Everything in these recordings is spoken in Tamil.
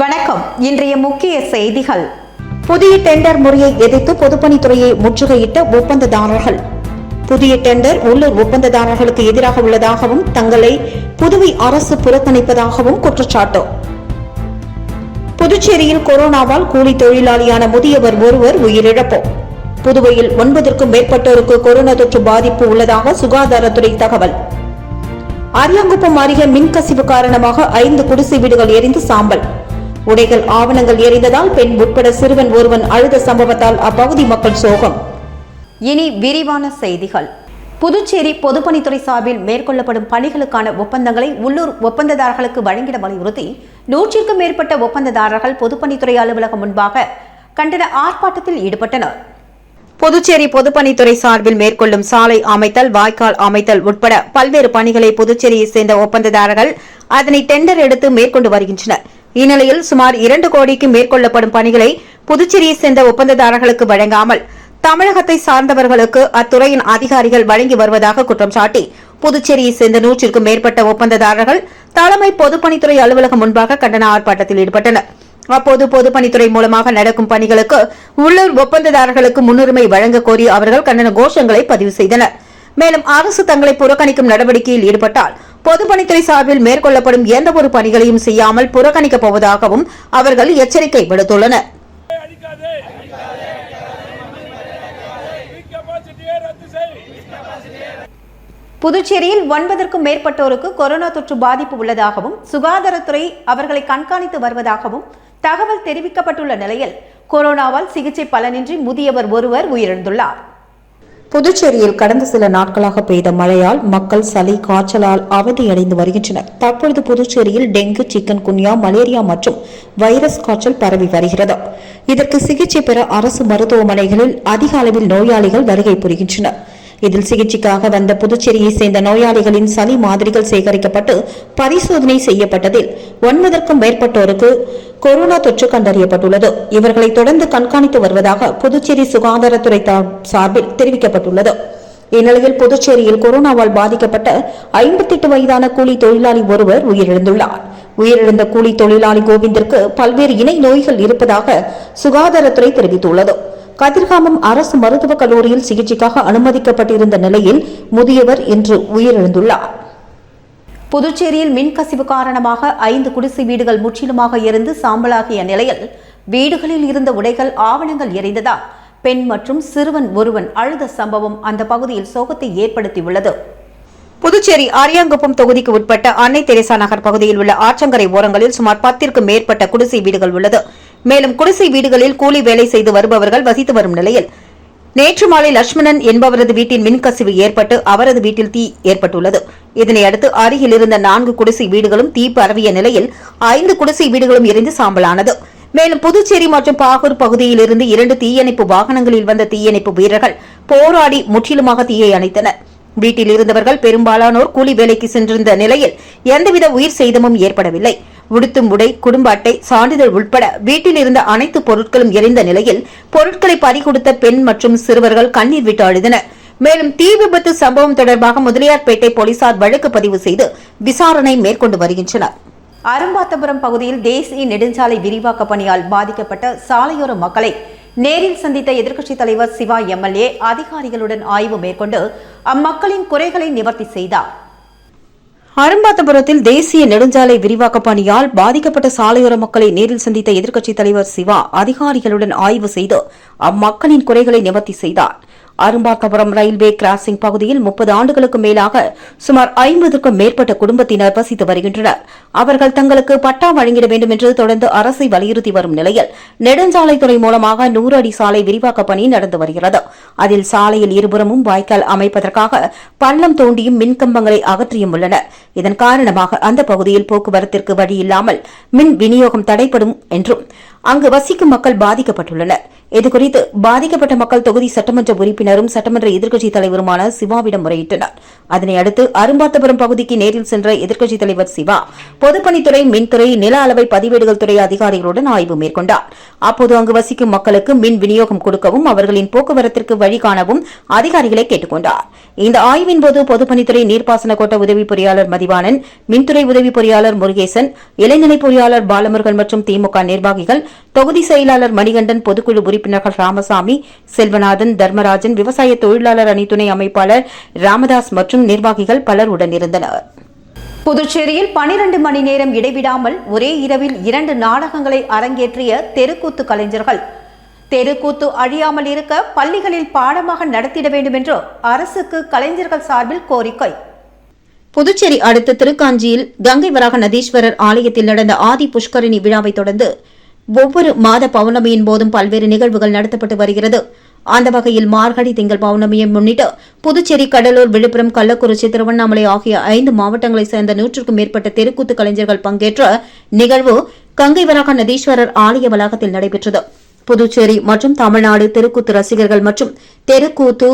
வணக்கம். இன்றைய முக்கிய செய்திகள். புதிய டெண்டர் முறையை எதிர்த்து பொதுப்பணித்துறையை முற்றுகையிட்ட ஒப்பந்ததாரர்கள். புதிய டெண்டர் உள்ளூர் ஒப்பந்ததாரர்களுக்கு எதிராக உள்ளதாகவும் தங்களை புதுவை அரசு புறக்கணிப்பதாகவும் குற்றச்சாட்டு. புதுச்சேரியில் கொரோனாவால் கூலி தொழிலாளியான முதியவர் ஒருவர் உயிரிழப்பு. புதுவையில் ஒன்பதற்கும் மேற்பட்டோருக்கு கொரோனா தொற்று பாதிப்பு உள்ளதாக சுகாதாரத்துறை தகவல். அரியாங்குப்பம் அருகே மின்கசிவு காரணமாக ஐந்து குடிசை வீடுகள் எரிந்து சாம்பல். உடைகள் ஆவணங்கள் எரிந்ததால் பெண் உட்பட சிறுவன் ஒருவன் அழுத சம்பவத்தால் அப்பகுதி மக்கள் சோகம். இனி விரிவான செய்திகள். புதுச்சேரி பொதுப்பணித்துறை சார்பில் மேற்கொள்ளப்படும் பணிகளுக்கான ஒப்பந்தங்களை உள்ளூர் ஒப்பந்ததாரர்களுக்கு வழங்கிட வலியுறுத்தி நூற்றிற்கும் மேற்பட்ட ஒப்பந்ததாரர்கள் பொதுப்பணித்துறை அலுவலகம் முன்பாக கண்டன ஆர்ப்பாட்டத்தில் ஈடுபட்டனர். புதுச்சேரி பொதுப்பணித்துறை சார்பில் மேற்கொள்ளும் சாலை அமைத்தல் வாய்க்கால் அமைத்தல் உட்பட பல்வேறு பணிகளை புதுச்சேரியை சேர்ந்த ஒப்பந்ததாரர்கள் அதனை டெண்டர் எடுத்து மேற்கொண்டு வருகின்றனர். இந்நிலையில் சுமார் இரண்டு கோடிக்கு மேற்கொள்ளப்படும் பணிகளை புதுச்சேரியை சேர்ந்த ஒப்பந்ததாரர்களுக்கு வழங்காமல் தமிழகத்தை சார்ந்தவர்களுக்கு அத்துறையின் அதிகாரிகள் வழங்கி வருவதாக குற்றம் சாட்டி புதுச்சேரியை சேர்ந்த நூற்றிற்கும் மேற்பட்ட ஒப்பந்ததாரர்கள் தலைமை பொதுப்பணித்துறை அலுவலகம் முன்பாக கண்டன ஆர்ப்பாட்டத்தில் ஈடுபட்டனர். அப்போது பொதுப்பணித்துறை மூலமாக நடக்கும் பணிகளுக்கு உள்ளூர் ஒப்பந்ததாரர்களுக்கு முன்னுரிமை வழங்க கோரி அவர்கள் கண்டன கோஷங்களை பதிவு செய்தனர். மேலும் அரசு தங்களை புறக்கணிக்கும் நடவடிக்கையில் ஈடுபட்டால் பொதுப்பணித்துறை சார்பில் மேற்கொள்ளப்படும் எந்தவொரு பணிகளையும் செய்யாமல் புறக்கணிக்கப் போவதாகவும் அவர்கள் எச்சரிக்கை விடுத்துள்ளனர். புதுச்சேரியில் ஒன்பதற்கும் மேற்பட்டோருக்கு கொரோனா தொற்று பாதிப்பு உள்ளதாகவும் சுகாதாரத்துறை அவர்களை கண்காணித்து வருவதாகவும் தகவல் தெரிவிக்கப்பட்டுள்ள நிலையில் கொரோனாவால் சிகிச்சை பலனின்றி முதியவர் ஒருவர் உயிரிழந்துள்ளார். புதுச்சேரியில் கடந்த சில நாட்களாக பெய்த மழையால் மக்கள் சளி காய்ச்சலால் அவதியடைந்து வருகின்றனர். தற்பொழுது புதுச்சேரியில் டெங்கு சிக்கன் குன்யா மலேரியா மற்றும் வைரஸ் காய்ச்சல் பரவி வருகிறது. இதற்கு சிகிச்சை பெற அரசு மருத்துவமனைகளில் அதிக அளவில் நோயாளிகள் வருகை புரிகின்றனர். இதில் சிகிச்சைக்காக வந்த புதுச்சேரியை சேர்ந்த நோயாளிகளின் சளி மாதிரிகள் சேகரிக்கப்பட்டு பரிசோதனை செய்யப்பட்டதில் ஒன்பதற்கும் மேற்பட்டோருக்கு கொரோனா தொற்று கண்டறியப்பட்டுள்ளது. இவர்களை தொடர்ந்து கண்காணித்து வருவதாக புதுச்சேரி சுகாதாரத்துறை சார்பில் தெரிவிக்கப்பட்டுள்ளது. இந்நிலையில் புதுச்சேரியில் கொரோனாவால் பாதிக்கப்பட்ட ஐம்பத்தெட்டு வயதான கூலி தொழிலாளி ஒருவர் உயிரிழந்துள்ளார். உயிரிழந்த கூலி தொழிலாளி கோவிந்திற்கு பல்வேறு இணை நோய்கள் இருப்பதாக சுகாதாரத்துறை தெரிவித்துள்ளது. கதிர்காமம் அரசு மருத்துவக் கல்லூரியில் சிகிச்சைக்காக அனுமதிக்கப்பட்டிருந்த நிலையில் முதியவர் இன்று உயிரிழந்துள்ளார். புதுச்சேரியில் மின்கசிவு காரணமாக ஐந்து குடிசை வீடுகள் முற்றிலுமாக எரிந்து சாம்பலாகிய நிலையில் வீடுகளில் இருந்த உடைகள் ஆவணங்கள் எரிந்ததால் பெண் மற்றும் சிறுவன் ஒருவன் அழுத சம்பவம் அந்த பகுதியில் சோகத்தை ஏற்படுத்தியுள்ளது. புதுச்சேரி அரியாங்குப்பம் தொகுதிக்கு உட்பட்ட அன்னை தெரேசா நகர் பகுதியில் உள்ள ஆற்றங்கரை ஓரங்களில் சுமார் பத்திற்கும் மேற்பட்ட குடிசை வீடுகள் உள்ளது. மேலும் குடிசை வீடுகளில் கூலி வேலை செய்து வருபவர்கள் வசித்து வரும் நிலையில் நேற்று மாலை லட்சுமணன் என்பவரது வீட்டின் மின்கசிவு ஏற்பட்டு அவரது வீட்டில் தீ ஏற்பட்டுள்ளது. இதனையடுத்து அருகில் இருந்த நான்கு குடிசை வீடுகளும் தீ பரவிய நிலையில் ஐந்து குடிசை வீடுகளும் எரிந்து சாம்பலானது. மேலும் புதுச்சேரி மற்றும் பாகூர் பகுதியில் இருந்து இரண்டு தீயணைப்பு வாகனங்களில் வந்த தீயணைப்பு வீரர்கள் போராடி முற்றிலுமாக தீயை அணைத்தனர். வீட்டில் இருந்தவர்கள் பெரும்பாலானோர் கூலி வேலைக்கு சென்றிருந்த நிலையில் எந்தவித உயிர் சேதமும் ஏற்படவில்லை. உடுத்தும் உடை குடும்ப அட்டை சான்றிதழ் உட்பட வீட்டில் இருந்த அனைத்து பொருட்களும் எரிந்த நிலையில் பொருட்களை பறிகொடுத்த பெண் மற்றும் சிறுவர்கள் கண்ணீர் விட்டு அழுதனர் மேலும் தீ விபத்து சம்பவம் தொடர்பாக முதலியார்பேட்டை போலீசார் வழக்கு பதிவு செய்து விசாரணை மேற்கொண்டு வருகின்றனர். அரும்பாத்தபுரம் பகுதியில் தேசிய நெடுஞ்சாலை விரிவாக்க பணியால் பாதிக்கப்பட்ட சாலையோர மக்களை நேரில் சந்தித்த எதிர்க்கட்சித் தலைவர் சிவா எம்எல்ஏ அதிகாரிகளுடன் ஆய்வு மேற்கொண்டு அம்மக்களின் குறைகளை நிவர்த்தி செய்தார். அரும்பாத்தபுரத்தில் தேசிய நெடுஞ்சாலை விரிவாக்க பணியால் பாதிக்கப்பட்ட சாலையோர மக்களை நேரில் சந்தித்த எதிர்க்கட்சித் தலைவர் சிவா அதிகாரிகளுடன் ஆய்வு செய்து அம்மக்களின் குறைகளை நிவர்த்தி செய்தார். அரும்பாக்கபுரம் ரயில்வே கிராசிங் பகுதியில் முப்பது ஆண்டுகளுக்கு மேலாக சுமார் ஐம்பதுக்கும் மேற்பட்ட குடும்பத்தினர் வசித்து வருகின்றனர். அவர்கள் தங்களுக்கு பட்டா வழங்கிட வேண்டும் என்று தொடர்ந்து அரசை வலியுறுத்தி வரும் நிலையில் நெடுஞ்சாலைத்துறை மூலமாக நூறு அடி சாலை விரிவாக்க பணி நடந்து வருகிறது. அதில் சாலையில் இருபுறமும் வாய்க்கால் அமைப்பதற்காக பள்ளம் தோண்டியும் மின்கம்பங்களை அகற்றியும் உள்ளனர். இதன் காரணமாக அந்த பகுதியில் போக்குவரத்திற்கு வழி இல்லாமல் மின் விநியோகம் தடைப்படும் என்றும் அங்கு வசிக்கும் மக்கள் பாதிக்கப்பட்டுள்ளனர். இதுகுறித்து பாதிக்கப்பட்ட மக்கள் தொகுதி சட்டமன்ற உறுப்பினரும் சட்டமன்ற எதிர்க்கட்சித் தலைவருமான சிவாவிடம் முறையிட்டனர். அதனை அடுத்து அரும்பாத்தபுரம் பகுதிக்கு நேரில் சென்ற எதிர்க்கட்சித் தலைவர் சிவா பொதுப்பணித்துறை மின்துறை நில அளவை பதிவேடுகள் துறை அதிகாரிகளுடன் ஆய்வு மேற்கொண்டார். அப்போது அங்கு வசிக்கும் மக்களுக்கு மின் விநியோகம் கொடுக்கவும் அவர்களின் போக்குவரத்திற்கு வழி காணவும் அதிகாரிகளை கேட்டுக் கொண்டார் இந்த ஆய்வின் போது பொதுப்பணித்துறை நீர்ப்பாசன கோட்ட உதவி பொறியாளர் மதிவாணன் மின்துறை உதவி பொறியாளர் முருகேசன் இளைநிலை பொறியாளர் பாலமுருகன் மற்றும் திமுக நிர்வாகிகள் தொகுதி செயலாளர் மணிகண்டன் பொதுக்குழு உறுப்பினர்கள் ராமசாமி செல்வநாதன் தர்மராஜன் விவசாய தொழிலாளர் அணி துணை அமைப்பாளர் ராமதாஸ் மற்றும் நிர்வாகிகள் பலர் உடனிருந்தனர். புதுச்சேரியில் 12 மணி நேரம் இடைவிடாமல் ஒரே இரவில் இரண்டு நாடகங்களை அரங்கேற்றிய தெருக்கூத்து கலைஞர்கள். தெருக்கூத்து அழியாமல் இருக்க பள்ளிகளில் பாடமாக நடத்திட வேண்டும் என்று அரசுக்கு கலைஞர்கள் சார்பில் கோரிக்கை. புதுச்சேரி அடுத்த திருக்காஞ்சியில் கங்கை வராக நதீஸ்வரர் ஆலயத்தில் நடந்த ஆதி புஷ்கரணி விழாவை தொடர்ந்து ஒவ்வொரு மாத பௌர்ணமியின் போதும் பல்வேறு நிகழ்வுகள் நடத்தப்பட்டு வருகிறது. அந்த வகையில் மார்கழி திங்கள் பௌர்ணமியை முன்னிட்டு புதுச்சேரி கடலூர் விழுப்புரம் கள்ளக்குறிச்சி திருவண்ணாமலை ஆகிய ஐந்து மாவட்டங்களைச் சேர்ந்த நூற்றுக்கும் மேற்பட்ட தெருக்கூத்து கலைஞர்கள் பங்கேற்ற நிகழ்வு கங்கை வராக நதீஸ்வரர் ஆலய வளாகத்தில் நடைபெற்றது. புதுச்சேரி மற்றும் தமிழ்நாடு தெருக்கூத்து ரசிகர்கள் மற்றும் தெருக்கூத்து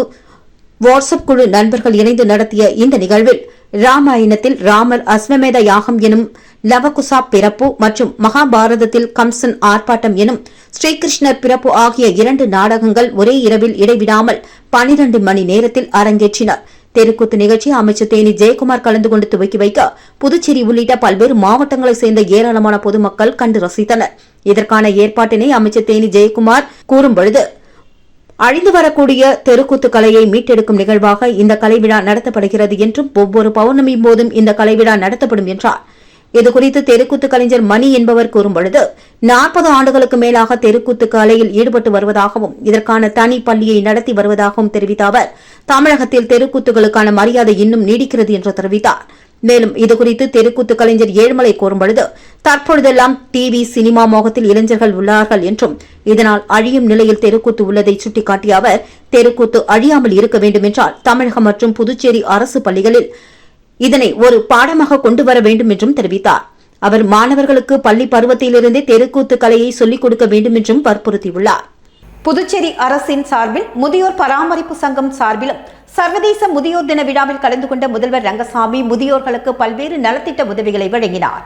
வாட்ஸ்அப் குழு நண்பர்கள் இணைந்து நடத்திய இந்த நிகழ்வில் ராமாயணத்தில் ராமர் அஸ்வமேத யாகம் எனும் லவகுசா பிறப்பு மற்றும் மகாபாரதத்தில் கம்சன் ஆர்ப்பாட்டம் எனும் ஸ்ரீகிருஷ்ணர் பிறப்பு ஆகிய இரண்டு நாடகங்கள் ஒரே இரவில் இடைவிடாமல் பனிரண்டு மணி நேரத்தில் அரங்கேற்றினர். தெருக்கூத்து நிகழ்ச்சி அமைச்சர் தேனி ஜெயக்குமார் கலந்து கொண்டு துவக்கி வைக்க புதுச்சேரி உள்ளிட்ட பல்வேறு மாவட்டங்களைச் சேர்ந்த ஏராளமான பொதுமக்கள் கண்டு ரசித்தனர். இதற்கான ஏற்பாட்டினை அமைச்சர் தேனி ஜெயக்குமார் கூறும்பொழுது அழிந்து வரக்கூடிய தெருக்கூத்து கலையை மீட்டெடுக்கும் நிகழ்வாக இந்த கலைவிழா நடத்தப்படுகிறது என்றும் ஒவ்வொரு பௌர்ணமி போதும் இந்த கலைவிழா நடத்தப்படும் என்றார். இதுகுறித்து தெருக்கூத்து கலைஞர் மணி என்பவர் கூறும்பொழுது நாற்பது ஆண்டுகளுக்கு மேலாக தெருக்கூத்து கலையில் ஈடுபட்டு வருவதாகவும் இதற்கான தனி பள்ளியை நடத்தி வருவதாகவும் தெரிவித்த அவர் தமிழகத்தில் தெருக்கூத்துகளுக்கான மரியாதை இன்னும் நீடிக்கிறது என்று தெரிவித்தார். மேலும் இதுகுறித்து தெருக்கூத்து கலைஞர் ஏழ்மலை கூறும்பொழுது தற்பொழுதெல்லாம் டிவி சினிமா மோகத்தில் இளைஞர்கள் உள்ளார்கள் என்றும் இதனால் அழியும் நிலையில் தெருக்கூத்து உள்ளதை சுட்டிக்காட்டிய அவர் தெருக்கூத்து அழியாமல் இருக்க வேண்டும் என்றால் தமிழகம் மற்றும் புதுச்சேரி அரசு பள்ளிகளில் இதனை ஒரு பாடமாக கொண்டு வர வேண்டும் என்றும் தெரிவித்தார். அவர் மாணவர்களுக்கு பள்ளி பருவத்திலிருந்தே தெருக்கூத்து கலையை சொல்லிக் கொடுக்க வேண்டும் என்றும் வற்புறுத்தியுள்ளார். புதுச்சேரி அரசின் சார்பில் முதியோர் பராமரிப்பு சங்கம் சார்பிலும் சர்வதேச முதியோர் தின விழாவில் கலந்து கொண்ட முதல்வர் ரங்கசாமி முதியோர்களுக்கு பல்வேறு நலத்திட்ட உதவிகளை வழங்கினார்.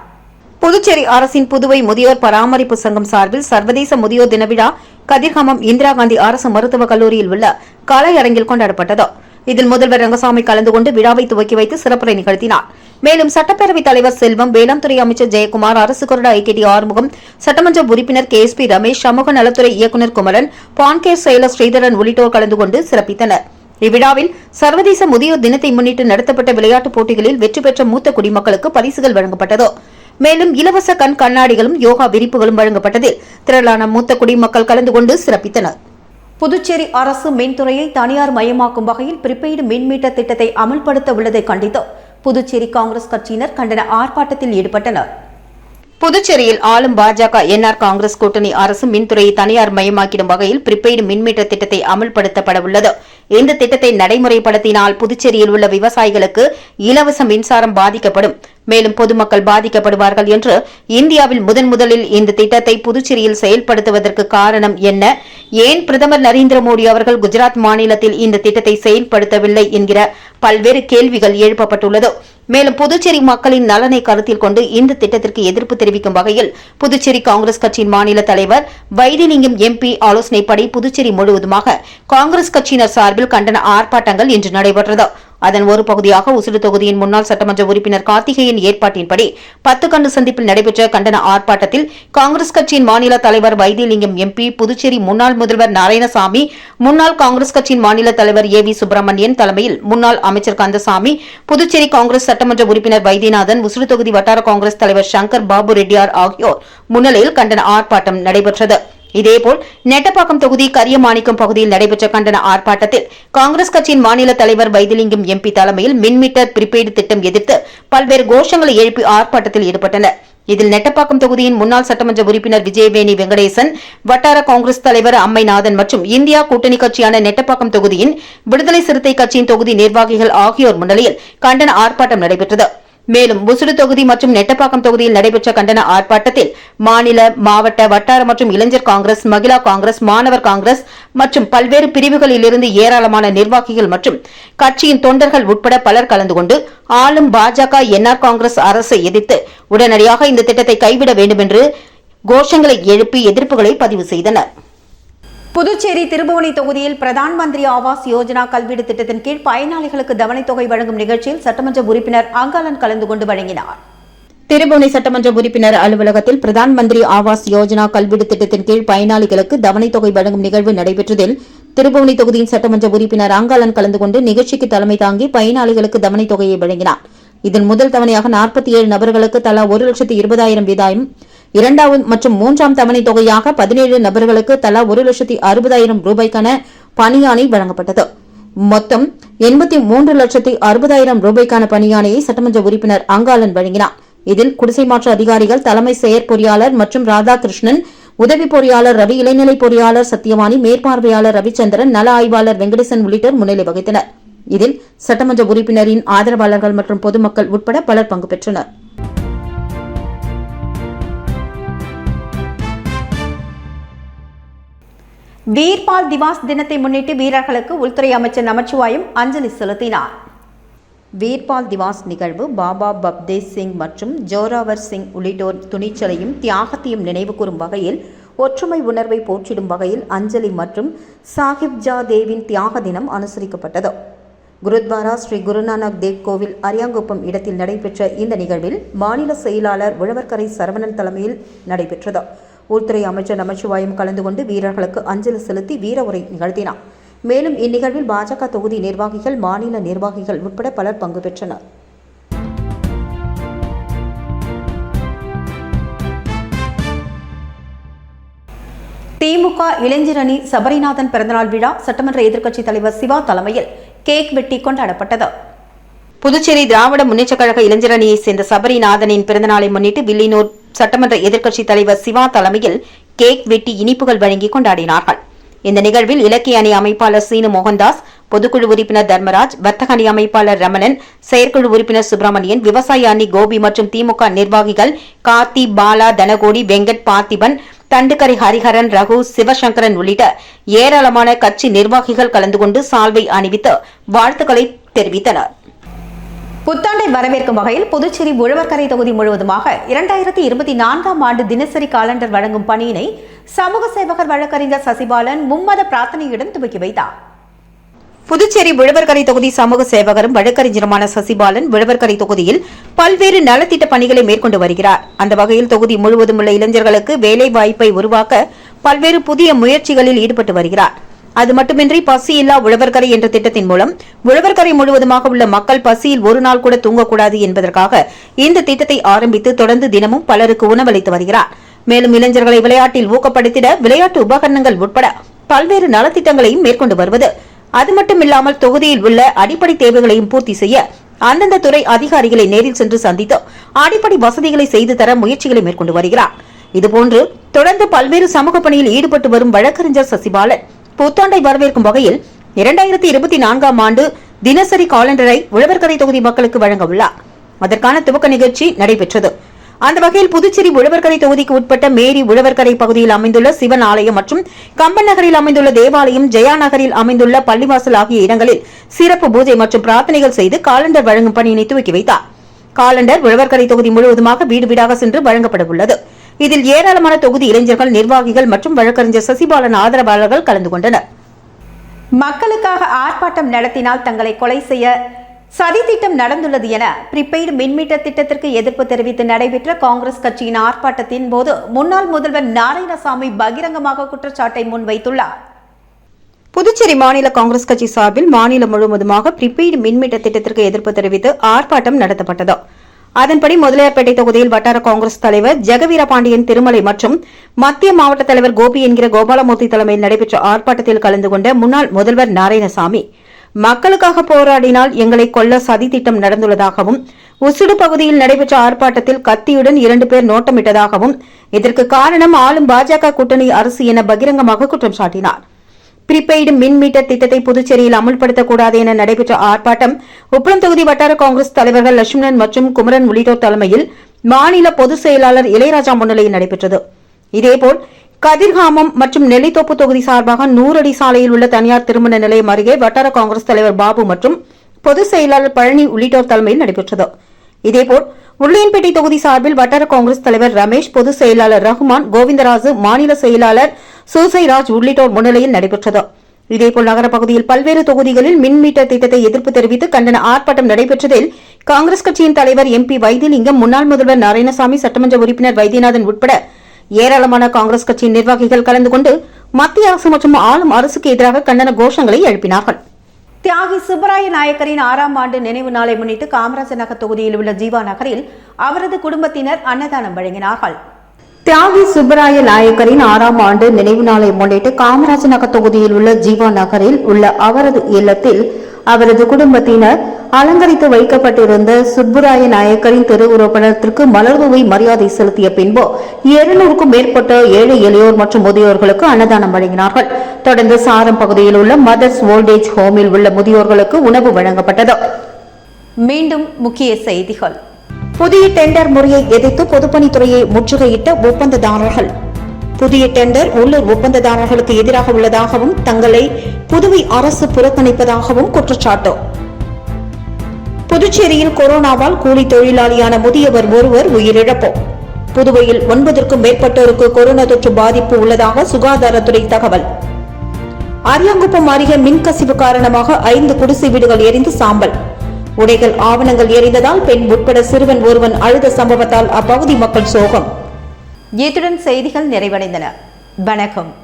புதுச்சேரி அரசின் புதுவை முதியோர் பராமரிப்பு சங்கம் சார்பில் சர்வதேச முதியோர் தின விழா கதிர்காமம் இந்திரா காந்தி அரசு மருத்துவக் கல்லூரியில் உள்ள கலையரங்கில் கொண்டாடப்பட்டது. இதில் முதல்வர் ரங்கசாமி கலந்து கொண்டு விழாவை துவக்கி வைத்து சிறப்புரை நிகழ்த்தினார். மேலும் சட்டப்பேரவைத் தலைவர் செல்வம் வேளாண் துறை அமைச்சர் ஜெயக்குமார் அரசு கொறடா ஐடிடி ஆறுமுகம் சட்டமன்ற உறுப்பினர் கே எஸ் பி ரமேஷ் சமூக நலத்துறை இயக்குநர் குமரன் பான்கேர் செயலர் ஸ்ரீதரன் உள்ளிட்டோர் கலந்து கொண்டு சிறப்பித்தனர். இவ்விழாவில் சர்வதேச முதியோர் தினத்தை முன்னிட்டு நடத்தப்பட்ட விளையாட்டுப் போட்டிகளில் வெற்றி பெற்ற மூத்த குடிமக்களுக்கு பரிசுகள் வழங்கப்பட்டது. மேலும் இலவச கண் கண்ணாடிகளும் யோகா விரிப்புகளும் வழங்கப்பட்டதில் திரளான மூத்த குடிமக்கள் கலந்து கொண்டு சிறப்பித்தனர். புதுச்சேரி அரசு மின்துறையை தனியார் மயமாக்கும் வகையில் பிரிபெய்டு மின்மீட்டர் திட்டத்தை அமல்படுத்த உள்ளதை கண்டித்து புதுச்சேரி காங்கிரஸ் கட்சியினர் கண்டன ஆர்ப்பாட்டத்தில் ஈடுபட்டனர். புதுச்சேரியில் ஆளும் பாஜக என்ஆர் காங்கிரஸ் கூட்டணி அரசு மின்துறையை தனியார் மயமாக்கிடும் வகையில் பிரிபெய்டு மின்மீட்டர் திட்டத்தை அமல்படுத்தப்பட உள்ளது. இந்த திட்டத்தை நடைமுறைப்படுத்தினால் புதுச்சேரியில் உள்ள விவசாயிகளுக்கு இலவச மின்சாரம் பாதிக்கப்படும். மேலும் பொதுமக்கள் பாதிக்கப்படுவார்கள் என்று இந்தியாவில் முதன் முதலில் இந்த திட்டத்தை புதுச்சேரியில் செயல்படுத்துவதற்கு காரணம் என்ன? ஏன் பிரதமர் நரேந்திர மோடி அவர்கள் குஜராத் மாநிலத்தில் இந்த திட்டத்தை செயல்படுத்தவில்லை என்கிற பல்வேறு கேள்விகள் எழுப்பப்பட்டுள்ளது. மேலும் புதுச்சேரி மக்களின் நலனை கருத்தில் கொண்டு இந்த திட்டத்திற்கு எதிர்ப்பு தெரிவிக்கும் வகையில் புதுச்சேரி காங்கிரஸ் கட்சியின் மாநில தலைவர் வைத்திலிங்கம் எம்பி ஆலோசனைப்படி புதுச்சேரி முழுவதுமாக காங்கிரஸ் கட்சியினர் சார்பில் கண்டன ஆர்ப்பாட்டங்கள் இன்று நடைபெற்றது. அதன் ஒரு பகுதியாக உசுடு தொகுதியின் முன்னாள் சட்டமன்ற உறுப்பினர் கார்த்திகேயன் ஏற்பாட்டின்படி பத்து கண்டு சந்திப்பில் நடைபெற்ற கண்டன ஆர்ப்பாட்டத்தில் காங்கிரஸ் கட்சியின் மாநில தலைவர் வைத்திலிங்கம் எம்பி புதுச்சேரி முன்னாள் முதல்வர் நாராயணசாமி முன்னாள் காங்கிரஸ் கட்சியின் மாநில தலைவர் ஏ வி சுப்பிரமணியன் தலைமையில் முன்னாள் அமைச்சர் கந்தசாமி புதுச்சேரி காங்கிரஸ் சட்டமன்ற உறுப்பினர் வைத்தியநாதன் உசுடு தொகுதி வட்டார காங்கிரஸ் தலைவர் சங்கர் பாபு ரெட்டியார் ஆகியோர் முன்னிலையில் கண்டன ஆர்ப்பாட்டம் நடைபெற்றது. இதேபோல் நெட்டப்பாக்கம் தொகுதி கரியமாணிக்கம் பகுதியில் நடைபெற்ற கண்டன ஆர்ப்பாட்டத்தில் காங்கிரஸ் கட்சியின் மாநில தலைவர் வைத்திலிங்கம் எம்பி தலைமையில் மின்மீட்டர் பிரிபெய்டு திட்டம் எதிர்த்து பல்வேறு கோஷங்களை எழுப்பி ஆர்ப்பாட்டத்தில் ஈடுபட்டனர். இதில் நெட்டப்பாக்கம் தொகுதியின் முன்னாள் சட்டமன்ற உறுப்பினர் விஜயவேணி வெங்கடேசன் வட்டார காங்கிரஸ் தலைவர் அம்மைநாதன் மற்றும் இந்தியா கூட்டணி கட்சியான நெட்டப்பாக்கம் தொகுதியின் விடுதலை சிறுத்தை கட்சியின் தொகுதி நிர்வாகிகள் ஆகியோர் முன்னிலையில் கண்டன ஆர்ப்பாட்டம் நடைபெற்றது. மேலும் முசுடு தொகுதி மற்றும் நெட்டப்பாக்கம் தொகுதியில் நடைபெற்ற கண்டன ஆர்ப்பாட்டத்தில் மாநில மாவட்ட வட்டார மற்றும் இளைஞர் காங்கிரஸ் மகிழா காங்கிரஸ் மாணவர் காங்கிரஸ் மற்றும் பல்வேறு பிரிவுகளிலிருந்து ஏராளமான நிர்வாகிகள் மற்றும் கட்சியின் தொண்டர்கள் உட்பட பலர் கலந்து கொண்டு ஆளும் பாஜக என்ஆர் காங்கிரஸ் அரசை எதிர்த்து உடனடியாக இந்த திட்டத்தை கைவிட வேண்டும் என்று கோஷங்களை எழுப்பி எதிர்ப்புகளை பதிவு செய்தனர். புதுச்சேரி திருபுவனை தொகுதியில் பிரதான் மந்திரி ஆவாஸ் யோஜனா கல்வீடு திட்டத்தின் கீழ் பயனாளிகளுக்கு தவணைத்தொகை வழங்கும் நிகழ்ச்சியில் சட்டமன்ற உறுப்பினர் அங்காளன் கலந்து கொண்டு வழங்கினார். திருபுவனை சட்டமன்ற உறுப்பினர் அலுவலகத்தில் பிரதான் மந்திரி ஆவாஸ் யோஜனா கல்வீடு திட்டத்தின் கீழ் பயனாளிகளுக்கு தவணைத்தொகை வழங்கும் நிகழ்வு நடைபெற்றதில் திருபுவனை தொகுதியின் சட்டமன்ற உறுப்பினர் அங்காளன் கலந்து கொண்டு நிகழ்ச்சிக்கு தலைமை தாங்கி பயனாளிகளுக்கு தவணைத்தொகையை வழங்கினார். இதன் முதல் தவணையாக நாற்பத்தி ஏழு நபர்களுக்கு தலா ஒரு லட்சத்து இருபதாயிரம் வீதாயம் இரண்டாவது மற்றும் மூன்றாம் தவணை தொகையாக பதினேழு நபர்களுக்கு தலா ஒரு லட்சத்தி அறுபதாயிரம் ரூபாய்க்கான பணியாணை வழங்கப்பட்டது. மொத்தம் எண்பத்தி மூன்று லட்சத்தி அறுபதாயிரம் ரூபாய்க்கான பணியாணையை சட்டமன்ற உறுப்பினர் அங்காளன் வழங்கினார். இதில் குடிசை மாற்று அதிகாரிகள் தலைமை செயற்பொறியாளர் மற்றும் ராதாகிருஷ்ணன் உதவி பொறியாளர் ரவி இளைநிலை பொறியாளர் சத்தியவாணி மேற்பார்வையாளர் ரவிச்சந்திரன் நல ஆய்வாளர் வெங்கடேசன் உள்ளிட்டோர் முன்னிலை வகித்தனர். இதில் சட்டமன்ற உறுப்பினரின் ஆதரவாளர்கள் மற்றும் பொதுமக்கள் உட்பட பலர் பங்கு பெற்றனர். வீர்பால் திவாஸ் தினத்தை முன்னிட்டு வீரர்களுக்கு உள்துறை அமைச்சர் நமச்சிவாயம் அஞ்சலி செலுத்தினார். வீர்பால் திவாஸ் நிகழ்வு பாபா பப்தேவ் சிங் மற்றும் ஜோராவர் சிங் உள்ளிட்டோர் துணிச்சலையும் தியாகத்தையும் நினைவுகூரும் வகையில் ஒற்றுமை உணர்வை போற்றிடும் வகையில் அஞ்சலி மற்றும் சாஹிப்ஜா தேவின் தியாக தினம் அனுசரிக்கப்பட்டது. குருத்வாரா ஸ்ரீ குருநானக் தேவ் கோவில் அரியாங்குப்பம் இடத்தில் நடைபெற்ற இந்த நிகழ்வில் மாநில செயலாளர் உழவர்கரை சரவணன் தலைமையில் நடைபெற்றது. உள்துறை அமைச்சர் நமச்சிவாயும் கலந்து கொண்டு வீரர்களுக்கு அஞ்சலி செலுத்தி வீர உரை நிகழ்த்தினார். மேலும் இந்நிகழ்வில் பாஜக தொகுதி நிர்வாகிகள் மாநில நிர்வாகிகள் உட்பட பலர் பங்கு பெற்றனர். திமுக இளைஞரணி சபரிநாதன் பிறந்தநாள் விழா சட்டமன்ற எதிர்க்கட்சித் தலைவர் சிவா தலைமையில் கேக் வெட்டி கொண்டாடப்பட்டது. புதுச்சேரி திராவிட முன்னேற்றக் கழக இளைஞரணியைச் சேர்ந்த சபரிநாதனின் பிறந்தநாளை முன்னிட்டு வில்லியனூர் சட்டமன்ற எதிர்க்கட்சித் தலைவர் சிவா தலைமையில் கேக் வெட்டி இனிப்புகள் வழங்கி கொண்டாடினார்கள். இந்த நிகழ்வில் இலக்கிய அணி அமைப்பாளர் சீனு மோகன்தாஸ் பொதுக்குழு உறுப்பினர் தர்மராஜ் வர்த்தக அணி அமைப்பாளர் ரமணன் செயற்குழு உறுப்பினர் சுப்பிரமணியன் விவசாய அணி கோபி மற்றும் திமுக நிர்வாகிகள் கார்த்தி பாலா தனகோடி வெங்கட் பார்த்திபன் தண்டுக்கரை ஹரிஹரன் ரகு சிவசங்கரன் உள்ளிட்ட ஏராளமான கட்சி நிர்வாகிகள் கலந்து கொண்டு சால்வை அணிவித்து வாழ்த்துக்களை தெரிவித்தனர். புத்தாண்டை வரவேற்கும் வகையில் புதுச்சேரி உழவர்கரை தொகுதி முழுவதுமாக இரண்டாயிரத்தி இருபத்தி நான்காம் ஆண்டு தினசரி காலண்டர் வழங்கும் பணியினை சமூக சேவகர் வழக்கறிஞர் சசிபாலன் மும்மத பிரார்த்தனையுடன் துவக்கி வைத்தார். புதுச்சேரி விழுவர்கரை தொகுதி சமூக சேவகரும் வழக்கறிஞருமான சசிபாலன் விழுவர்கரை தொகுதியில் பல்வேறு நலத்திட்ட பணிகளை மேற்கொண்டு வருகிறார். அந்த வகையில் தொகுதி முழுவதும் உள்ள இளைஞர்களுக்கு வேலை வாய்ப்பை உருவாக்க பல்வேறு புதிய முயற்சிகளில் ஈடுபட்டு வருகிறார். அது மட்டுமின்றி பசியில்லா உழவர்கரை என்ற திட்டத்தின் மூலம் உழவர்கரை முழுவதுமாக உள்ள மக்கள் பசியில் ஒரு நாள் கூட தூங்கக்கூடாது என்பதற்காக இந்த திட்டத்தை ஆரம்பித்து தொடர்ந்து தினமும் பலருக்கு உணவளித்து வருகிறார். மேலும் இளைஞர்களை விளையாட்டில் ஊக்கப்படுத்திட விளையாட்டு உபகரணங்கள் உட்பட பல்வேறு நலத்திட்டங்களையும் மேற்கொண்டு வருவது. அது மட்டுமில்லாமல் தொகுதியில் உள்ள அடிப்படை தேவைகளையும் பூர்த்தி செய்ய அந்தந்த துறை அதிகாரிகளை நேரில் சென்று சந்தித்து அடிப்படை வசதிகளை செய்து தர முயற்சிகளை மேற்கொண்டு வருகிறார். இதுபோன்று தொடர்ந்து பல்வேறு சமூக பணியில் ஈடுபட்டு வரும் வழக்கறிஞர் சசிபாலன் புத்தாண்டை வரவேற்கும் வகையில் இரண்டாயிரத்தி இருபத்தி நான்காம் ஆண்டு தினசரி காலண்டரை உழவர்கரை தொகுதி மக்களுக்கு வழங்க உள்ளார் அதற்கான துவக்க நிகழ்ச்சி நடைபெற்றது. அந்த வகையில் புதுச்சேரி உழவர்கரை தொகுதிக்கு உட்பட்ட மேரி உழவர்கரை பகுதியில் அமைந்துள்ள சிவன் ஆலயம் மற்றும் கம்பன் நகரில் அமைந்துள்ள தேவாலயம் ஜெயா நகரில் அமைந்துள்ள பள்ளிவாசல் ஆகிய இடங்களில் சிறப்பு பூஜை மற்றும் பிரார்த்தனைகள் செய்து காலண்டர் வழங்கும் பணியினை துவக்கி வைத்தார். காலண்டர் உழவர்கரை தொகுதி முழுவதுமாக வீடு வீடாக சென்று வழங்கப்பட உள்ளது இதில் ஏராளமான தொகுதி இளைஞர்கள் நிர்வாகிகள் மற்றும் வழக்கறிஞர் சசிபாலன் ஆதரவாளர்கள் கலந்து கொண்டனர். மக்களுக்காக ஆர்ப்பாட்டம் நடத்தினால் தங்களை கொலை செய்ய சதித்திட்டம் நடந்துள்ளது என பிரிபெய்டு மின்மீட்டர் திட்டத்திற்கு எதிர்ப்பு தெரிவித்து நடைபெற்ற காங்கிரஸ் கட்சியின் ஆர்ப்பாட்டத்தின் போது முன்னாள் முதல்வர் நாராயணசாமி பகிரங்கமாக குற்றச்சாட்டை முன்வைத்துள்ளார். புதுச்சேரி மாநில காங்கிரஸ் கட்சி சார்பில் மாநிலம் முழுவதுமாக பிரிபெய்டு மின்மீட்டர் திட்டத்திற்கு எதிர்ப்பு தெரிவித்து ஆர்ப்பாட்டம் நடத்தப்பட்டது. அதன்படி முதலியார்பேட்டை தொகுதியில் வட்டார காங்கிரஸ் தலைவர் ஜெகவீர பாண்டியன் திருமலை மற்றும் மத்திய மாவட்ட தலைவர் கோபி என்கிற கோபாலமூர்த்தி தலைமையில் நடைபெற்ற ஆர்ப்பாட்டத்தில் கலந்து கொண்ட முன்னாள் முதல்வர் நாராயணசாமி. மக்களுக்காக போராடினால் எங்களை கொல்ல சதி திட்டம் நடந்துள்ளதாகவும் உசுடு பகுதியில் நடைபெற்ற ஆர்ப்பாட்டத்தில் கத்தியுடன் இரண்டு பேர் நோட்டமிட்டதாகவும் இதற்கு காரணம் ஆளும் பாஜக கூட்டணி அரசு என பகிரங்கமாக குற்றம் சாட்டினார். ப்ரீபெய்டு மின் மீட்டர் திட்டத்தை புதுச்சேரியில் அமல்படுத்தக்கூடாது என நடைபெற்ற ஆர்ப்பாட்டம் உப்பளம் தொகுதி வட்டார காங்கிரஸ் தலைவர்கள் லட்சுமணன் மற்றும் குமரன் உள்ளிட்டோர் தலைமையில் மாநில பொதுச் செயலாளர் இளையராஜா முன்னிலையில் நடைபெற்றது. இதேபோல் கதிர்காமம் மற்றும் நெல்லித்தோப்பு தொகுதி சார்பாக நூறடி சாலையில் உள்ள தனியார் திருமண நிலையம் அருகே வட்டார காங்கிரஸ் தலைவர் பாபு மற்றும் பொதுச் செயலாளர் பழனி உள்ளிட்டோர் தலைமையில் நடைபெற்றது. இதேபோல் உருளையன்பேட்டை தொகுதி சார்பில் வட்டார காங்கிரஸ் தலைவர் ரமேஷ் பொதுச் செயலாளர் ரகுமான் கோவிந்தராஜு மாநில செயலாளர் சூசைராஜ் உள்ளிட்டோர் முன்னிலையில் நடைபெற்றது. இதேபோல் நகர பகுதியில் பல்வேறு தொகுதிகளில் மின் மீட்டர் திட்டத்தை எதிர்ப்பு தெரிவித்து கண்டன ஆர்ப்பாட்டம் நடைபெற்றதில் காங்கிரஸ் கட்சியின் தலைவர் எம்பி வைத்திலிங்கம் முன்னாள் முதல்வர் நாராயணசாமி சட்டமன்ற உறுப்பினர் வைத்தியநாதன் உட்பட ஏராளமான காங்கிரஸ் கட்சியின் நிர்வாகிகள் கலந்து கொண்டு மத்திய அரசு மற்றும் ஆளும் அரசுக்கு எதிராக கண்டன கோஷங்களை எழுப்பினார்கள். தியாகி சுப்பராய நாயக்கரின் ஆறாம் ஆண்டு நினைவு நாளை முன்னிட்டு காமராஜர் நகர் தொகுதியில் உள்ள ஜீவா நகரில் அவரது குடும்பத்தினர் அன்னதானம் வழங்கினார்கள். தியாகி சுப்பராய நாயக்கரின் ஆறாம் ஆண்டு நினைவு நாளை முன்னிட்டு காமராஜர் நகர் தொகுதியில் உள்ள ஜீவா நகரில் உள்ள அவரது இல்லத்தில் அவரது குடும்பத்தினர் அலங்கரித்து வைக்கப்பட்டிருந்த சுப்புராய நாயக்கரின் திருவுருவப்படத்திற்கு மலர்தூவை மரியாதை செலுத்திய பின்பு இருநூறுக்கும் மேற்பட்ட ஏழை எளியோர் மற்றும் முதியோர்களுக்கு அன்னதானம் வழங்கினார்கள். தொடர்ந்து சாரம் பகுதியில் உள்ள மதர்ஸ் ஓல்டேஜ் ஹோமில் உள்ள முதியோர்களுக்கு உணவு வழங்கப்பட்டது. மீண்டும் முக்கிய செய்திகள். புதிய டெண்டர் முறையை எதிர்த்து பொதுப்பணித்துறையை முற்றுகையிட்ட ஒப்பந்ததாரர்கள். புதிய டெண்டர் உள்ளூர் ஒப்பந்ததாரர்களுக்கு எதிராக உள்ளதாகவும் தங்களை புதுவை அரசு புறக்கணிப்பதாகவும் குற்றச்சாட்டு. புதுச்சேரியில் கொரோனாவால் கூலி தொழிலாளியான முதியவர் ஒருவர் உயிரிழப்பு. புதுவையில் ஒன்பதற்கும் மேற்பட்டோருக்கு கொரோனா தொற்று பாதிப்பு உள்ளதாக சுகாதாரத்துறை தகவல். அரியாங்குப்பம் அருகே மின்கசிவு காரணமாக ஐந்து குடிசை வீடுகள் எரிந்து சாம்பல். உடைகள் ஆவணங்கள் எரிந்ததால் பெண் உட்பட சிறுவன் ஒருவன் அழுத சம்பவத்தால் அப்பகுதி மக்கள் சோகம். இத்துடன் செய்திகள் நிறைவடைந்தன. வணக்கம்.